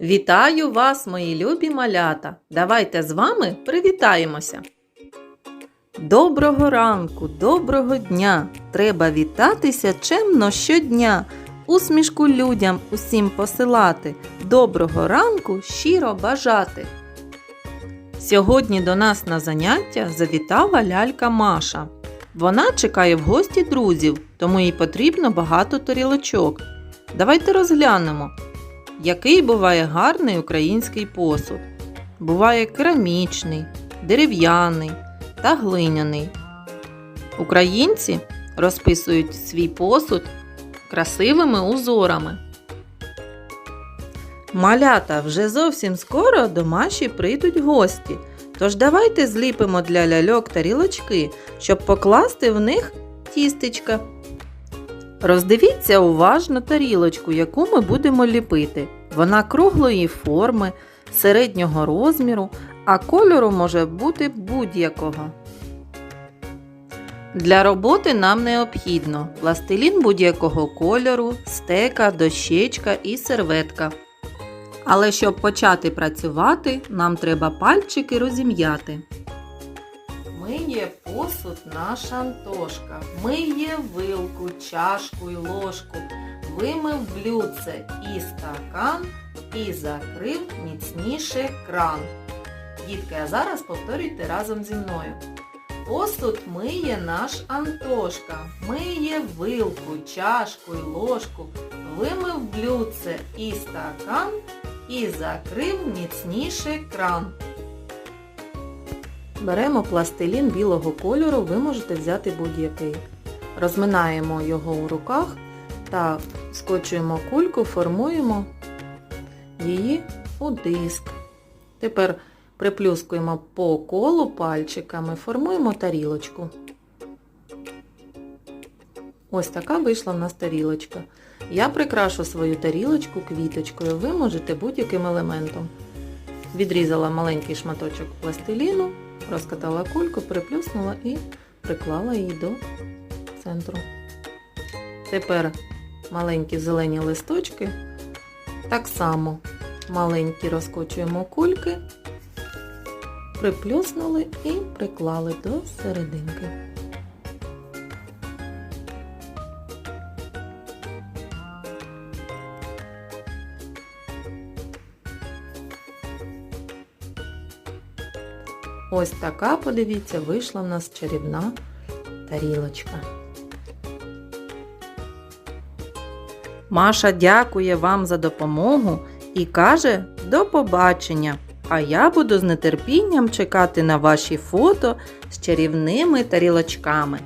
Вітаю вас, мої любі малята! Давайте з вами привітаємося. Доброго ранку, доброго дня! Треба вітатися чемно щодня. Усмішку людям усім посилати. Доброго ранку щиро бажати. Сьогодні до нас на заняття завітала лялька Маша. Вона чекає в гості друзів, тому їй потрібно багато тарілочок. Давайте розглянемо, який буває гарний український посуд. Буває керамічний, дерев'яний та глиняний. Українці розписують свій посуд красивими узорами. Малята вже зовсім скоро до Маші прийдуть гості. Тож давайте зліпимо для ляльок тарілочки, щоб покласти в них тістечка. Роздивіться уважно тарілочку, яку ми будемо ліпити. Вона круглої форми, середнього розміру, а кольору може бути будь-якого. Для роботи нам необхідно пластилін будь-якого кольору, стека, дощечка і серветка. Але щоб почати працювати, нам треба пальчики розім'яти. Миє посуд наша Антошка, миє вилку, чашку й ложку, вимив блюдце і стакан і закрив міцніше кран. Дітки, а зараз повторюйте разом зі мною. Посуд миє наш Антошка, миє вилку, чашку й ложку, вимив блюдце і стакан і закрив міцніше кран. Беремо пластилін білого кольору, ви можете взяти будь-який. Розминаємо його у руках та скочуємо кульку, формуємо її у диск. Тепер приплюскуємо по колу пальчиками, формуємо тарілочку. Ось така вийшла в нас тарілочка. Я прикрашу свою тарілочку квіточкою, ви можете будь-яким елементом. Відрізала маленький шматочок пластиліну, розкатала кульку, приплюснула і приклала її до центру. Тепер маленькі зелені листочки. Так само маленькі розкочуємо кульки, приплюснули і приклали до серединки. Ось така, подивіться, вийшла в нас чарівна тарілочка. Маша дякує вам за допомогу і каже до побачення. А я буду з нетерпінням чекати на ваші фото з чарівними тарілочками.